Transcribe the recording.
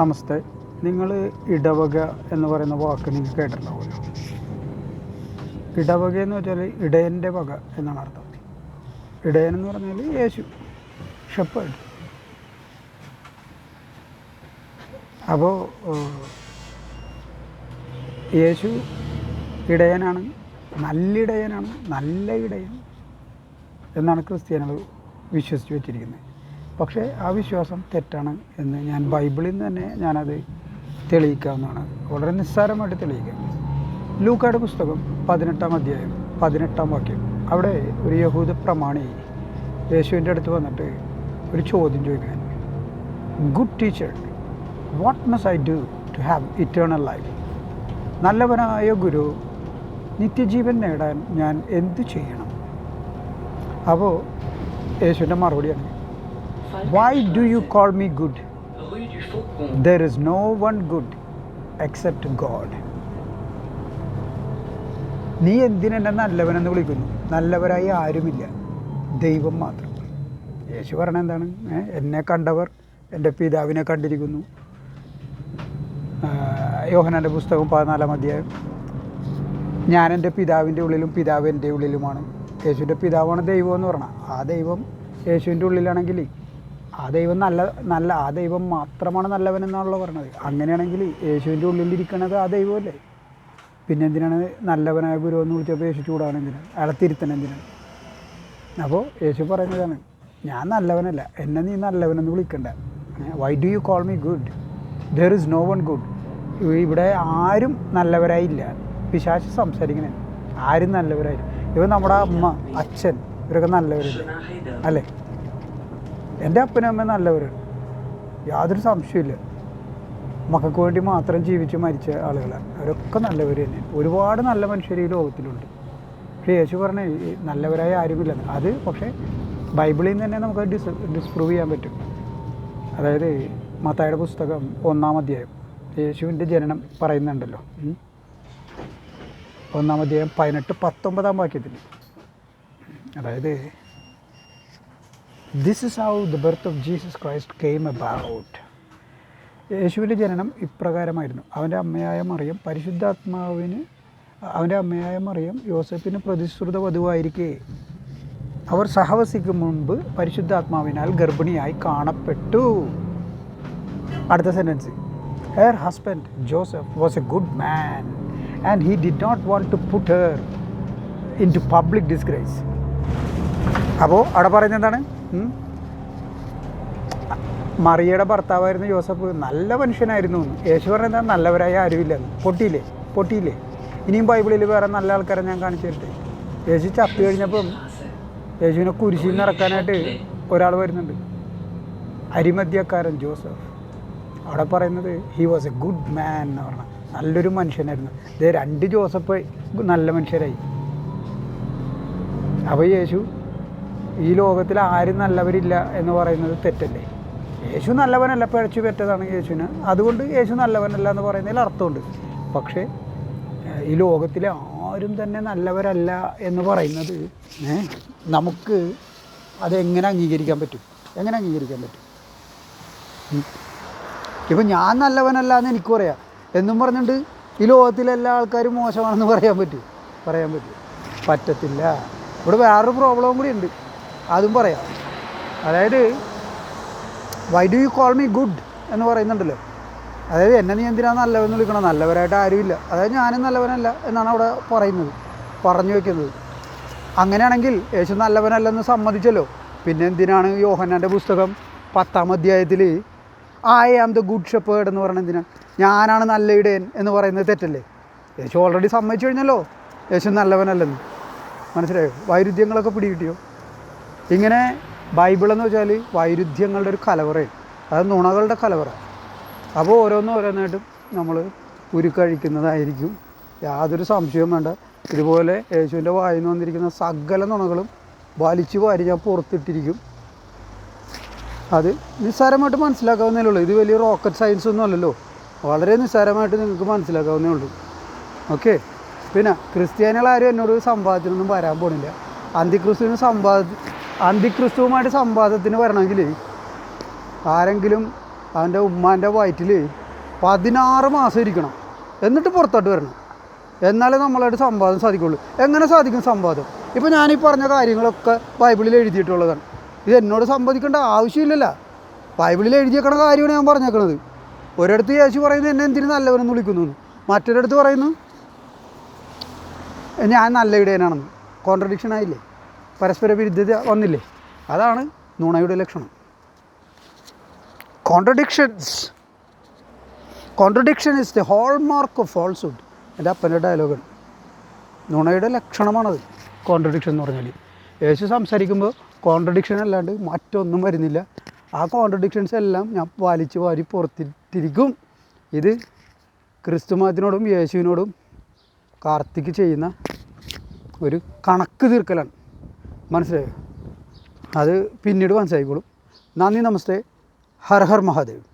നമസ്തേ. നിങ്ങൾ ഇടവക എന്ന് പറയുന്ന വാക്ക് നിങ്ങൾ കേട്ടിട്ടുണ്ടാവുമല്ലോ ഇടവക എന്ന് വെച്ചാൽ ഇടയന്റെ വക എന്നാണ് അർത്ഥം. ഇടയൻ എന്ന് പറഞ്ഞാൽ യേശു ഷെപ്പേഡ്. അപ്പോൾ യേശു ഇടയനാണ് നല്ല ഇടയനാണ് നല്ല ഇടയൻ എന്നാണ് ക്രിസ്ത്യാനികൾ വിശ്വസിച്ച് വെച്ചിരിക്കുന്നത്. പക്ഷേ ആ വിശ്വാസം തെറ്റാണ് എന്ന് ഞാൻ ബൈബിളിൽ നിന്ന് തന്നെ ഞാനത് തെളിയിക്കാവുന്നതാണ്. വളരെ നിസ്സാരമായിട്ട് തെളിയിക്കുക ലൂക്കാട് പുസ്തകം പതിനെട്ടാം അധ്യായം പതിനെട്ടാം വാക്യം. അവിടെ ഒരു യഹൂദ പ്രമാണി യേശുവിന്റെ അടുത്ത് വന്നിട്ട് ഒരു ചോദ്യം ചോദിക്കാൻ. Good teacher what must I do to have eternal life നല്ലവനായ ഗുരു നിത്യജീവൻ നേടാൻ ഞാൻ എന്തു ചെയ്യണം? അപ്പോൾ യേശുവിന്റെ മറുപടിയാണ് why do you call me good? There is no one good except God. നീ എന്തിനെന്നെ നല്ലവനെന്ന് വിളിക്കുന്നു? നല്ലവരായി ആരുമില്ല. ദൈവം മാത്രം. യേശു പറഞ്ഞ എന്താണ്? എന്നെ കണ്ടവർ എന്റെ പിതാവിനെ കണ്ടിരിക്കുന്നു. യോഹനാന്റെ പുസ്തകം പതിനാലാം അധ്യായം. ഞാൻ എന്റെ പിതാവിന്റെ ഉള്ളിലും പിതാവ് എന്റെ ഉള്ളിലുമാണ്. യേശുവിന്റെ പിതാവാണ് ദൈവം എന്ന് പറഞ്ഞാൽ ആ ദൈവം യേശുവിന്റെ ഉള്ളിലാണെങ്കിൽ ആ ദൈവം നല്ല നല്ല ആ ദൈവം മാത്രമാണ് നല്ലവൻ എന്നാണല്ലോ പറഞ്ഞത്. അങ്ങനെയാണെങ്കിൽ യേശുവിന്റെ ഉള്ളിലിരിക്കണത് ആ ദൈവമല്ലേ? പിന്നെ എന്തിനാണ് നല്ലവനായ ഗുരു എന്ന് വിളിച്ചപ്പോൾ യേശു ചൂടാണ് എന്തിനാണ് അയാളെ തിരുത്തണം എന്തിനാണ് അപ്പോൾ യേശു പറയുന്നതാണ് ഞാൻ നല്ലവനല്ല എന്നെ നീ നല്ലവനെന്ന് വിളിക്കണ്ട. Why do you call me good there is no one good ഇവിടെ ആരും നല്ലവരായില്ല. പിശാശ് സംസാരിക്കണേ. ആരും നല്ലവരായില്ല. ഇവ നമ്മുടെ അമ്മ അച്ഛൻ ഇവരൊക്കെ നല്ലവരില്ല? അല്ലേ? എന്റെ അപ്പനും അമ്മയും നല്ലവരാണ്. യാതൊരു സംശയമില്ല മക്കൾക്ക് വേണ്ടി മാത്രം ജീവിച്ച് മരിച്ച ആളുകളാണ് അവരൊക്കെ നല്ലവർ തന്നെ. ഒരുപാട് നല്ല മനുഷ്യർ ഈ ലോകത്തിലുണ്ട്. പക്ഷേ യേശു പറഞ്ഞ നല്ലവരായ ആരുമില്ല. അത് പക്ഷേ ബൈബിളിൽ നിന്ന് തന്നെ നമുക്ക് ഡിസ് ഡിസ്പ്രൂവ് ചെയ്യാൻ പറ്റും. അതായത് മത്തായുടെ പുസ്തകം ഒന്നാം അധ്യായം. യേശുവിന്റെ ജനനം പറയുന്നുണ്ടല്ലോ. ഒന്നാം അധ്യായം പതിനെട്ട് പത്തൊമ്പതാം വാക്യത്തിൽ. അതായത് this is how the birth of Jesus Christ came about യേശുവിന്റെ ജനനം ഇപ്രകാരമായിരുന്നു. അവന്റെ അമ്മയായ മറിയം പരിശുദ്ധാത്മാവിന് അവന്റെ അമ്മയായ മറിയം യോസഫിന് പ്രതിശ്രുത വധുവായിരിക്കെ. അവർ സഹവസിക്കും മുൻപ് പരിശുദ്ധാത്മാവിനാൽ ഗർഭിണിയായി കാണപ്പെട്ടു. അടുത്ത sentence her husband Joseph was a good man and he did not want to put her into public disgrace അപ്പോൾ അവിടെ പറയുന്നത് എന്താണ്? മറിയയുടെ ഭർത്താവായിരുന്നു ജോസഫ് നല്ല മനുഷ്യനായിരുന്നു. യേശു പറഞ്ഞ എന്താ നല്ലവരായ ആരുമില്ലെന്ന് പൊട്ടിയില്ലേ? പൊട്ടിയില്ലേ? ഇനിയും ബൈബിളിൽ വേറെ നല്ല ആൾക്കാരെ ഞാൻ കാണിച്ചു തരട്ടെ? യേശു ചത്തു കഴിഞ്ഞപ്പം യേശുവിനെ കുരിശിൽ നിന്ന് ഇറക്കാനായിട്ട് ഒരാൾ വരുന്നുണ്ട്. അരിമധ്യക്കാരൻ ജോസഫ്. അവിടെ പറയുന്നത് he was a good man എന്ന് പറഞ്ഞാൽ നല്ലൊരു മനുഷ്യനായിരുന്നു. ഇത് രണ്ട് ജോസഫ് നല്ല മനുഷ്യരായി. അപ്പോൾ യേശു ഈ ലോകത്തിൽ ആരും നല്ലവരില്ല എന്ന് പറയുന്നത് തെറ്റല്ലേ? യേശു നല്ലവനല്ല പിഴച്ചു പെറ്റതാണ് യേശുവിന്. അതുകൊണ്ട് യേശു നല്ലവനല്ല എന്ന് പറയുന്നതിൽ അർത്ഥമുണ്ട്. പക്ഷേ ഈ ലോകത്തിലെ ആരും തന്നെ നല്ലവരല്ല എന്ന് പറയുന്നത് നമുക്ക് അതെങ്ങനെ അംഗീകരിക്കാൻ പറ്റും? എങ്ങനെ അംഗീകരിക്കാൻ പറ്റും? ഇപ്പം ഞാൻ നല്ലവനല്ല എന്ന് എനിക്ക് പറയാം എന്നും പറഞ്ഞിട്ട് ഈ ലോകത്തിലെ എല്ലാ ആൾക്കാരും മോശമാണെന്ന് പറയാൻ പറ്റും. പറയാൻ പറ്റും. പറ്റത്തില്ല. ഇവിടെ വേറൊരു പ്രോബ്ലം കൂടി ഉണ്ട്. അതും പറയാം. അതായത് why do you call me good എന്ന് പറയുന്നുണ്ടല്ലോ. അതായത് എന്നെ നീ എന്തിനാണ് നല്ലവെന്ന് വിളിക്കണം? നല്ലവരായിട്ട് ആരുമില്ല. അതായത് ഞാനും നല്ലവനല്ല എന്നാണ് അവിടെ പറയുന്നത് പറഞ്ഞു വയ്ക്കുന്നത് അങ്ങനെയാണെങ്കിൽ യേശു നല്ലവനല്ലെന്ന് സമ്മതിച്ചല്ലോ. പിന്നെ എന്തിനാണ് യോഹന്നാന്റെ പുസ്തകം പത്താം അധ്യായത്തിൽ I am the good shepherd എന്ന് പറയുന്നത് എന്തിനാണ് ഞാനാണ് നല്ല ഇടയൻ എന്ന് പറയുന്നത് തെറ്റല്ലേ? യേശു ഓൾറെഡി സമ്മതിച്ചു കഴിഞ്ഞല്ലോ. യേശു നല്ലവനല്ലെന്ന്. മനസ്സിലായോ? വൈരുദ്ധ്യങ്ങളൊക്കെ പിടികിട്ടിയോ? ഇങ്ങനെ ബൈബിൾ എന്ന് വെച്ചാൽ വൈരുദ്ധ്യങ്ങളുടെ ഒരു കലവറയാണ് അത് നുണകളുടെ കലവറ. അപ്പോൾ ഓരോന്നും ഓരോന്നായിട്ടും നമ്മൾ ഉരുക്കഴിക്കുന്നതായിരിക്കും. യാതൊരു സംശയവും വേണ്ട. ഇതുപോലെ യേശുവിന്റെ വായിൽ വന്നിരിക്കുന്ന സകല നുണകളും വലിച്ചു വാരി ഞാൻ പുറത്തിട്ടിരിക്കും. അത് നിസ്സാരമായിട്ട് മനസ്സിലാക്കാവുന്നേ ഉള്ളൂ. ഇത് വലിയ റോക്കറ്റ് സയൻസ് ഒന്നും അല്ലല്ലോ. വളരെ നിസ്സാരമായിട്ട് നിങ്ങൾക്ക് മനസ്സിലാക്കാവുന്നേ ഉള്ളൂ. ഓക്കെ? പിന്നെ ക്രിസ്ത്യാനികളാരും എന്നോട് സംവാദത്തിനൊന്നും വരാൻ പോകുന്നില്ല അന്തിക്രിസ്തുവിന് സംവാദ അന്തിക്രിസ്തുവുമായിട്ട് സംവാദത്തിന് വരണമെങ്കിൽ ആരെങ്കിലും അവന്റെ ഉമ്മാന്റെ വയറ്റിൽ പതിനാറ് മാസം ഇരിക്കണം. എന്നിട്ട് പുറത്തോട്ട് വരണം. എന്നാലേ നമ്മളായിട്ട് സംവാദം സാധിക്കുള്ളൂ. എങ്ങനെ സാധിക്കും സംവാദം? ഇപ്പോൾ ഞാനീ പറഞ്ഞ കാര്യങ്ങളൊക്കെ ബൈബിളിൽ എഴുതിയിട്ടുള്ളതാണ്. ഇത് എന്നോട് സംവദിക്കേണ്ട ആവശ്യമില്ലല്ല. ബൈബിളിൽ എഴുതിയേക്കണ കാര്യമാണ് ഞാൻ പറഞ്ഞേക്കണത്. ഒരിടത്ത് യേശു പറയുന്നത് എന്നെ എന്തിനു നല്ലവനെന്ന് വിളിക്കുന്നു. മറ്റൊരിടത്ത് പറയുന്നു ഞാൻ നല്ല ഇടയനാണെന്ന്. കോൺട്രഡിക്ഷൻ ആയില്ലേ? പരസ്പര വിരുദ്ധത വന്നില്ലേ? അതാണ് നുണയുടെ ലക്ഷണം. Contradictions contradiction is the hallmark of falsehood എന്റെ അപ്പന്റെ ഡയലോഗാണ് നുണയുടെ ലക്ഷണമാണത്. കോൺട്രഡിക്ഷൻ എന്ന് പറഞ്ഞാൽ യേശു സംസാരിക്കുമ്പോൾ കോൺട്രഡിക്ഷൻ അല്ലാണ്ട് മറ്റൊന്നും വരുന്നില്ല. ആ കോൺട്രഡിക്ഷൻസ് എല്ലാം ഞാൻ വലിച്ചു വാരി പുറത്തിട്ടിരിക്കും. ഇത് ക്രിസ്തുമതത്തിനോടും യേശുവിനോടും കാർത്തിക്ക് ചെയ്യുന്ന ഒരു കണക്ക് തീർക്കലാണ്. മനസ്സിലായോ? അത് പിന്നീട് മനസ്സിലായിക്കോളും. നന്ദി നമസ്തേ. ഹർ ഹർ മഹാദേവ്.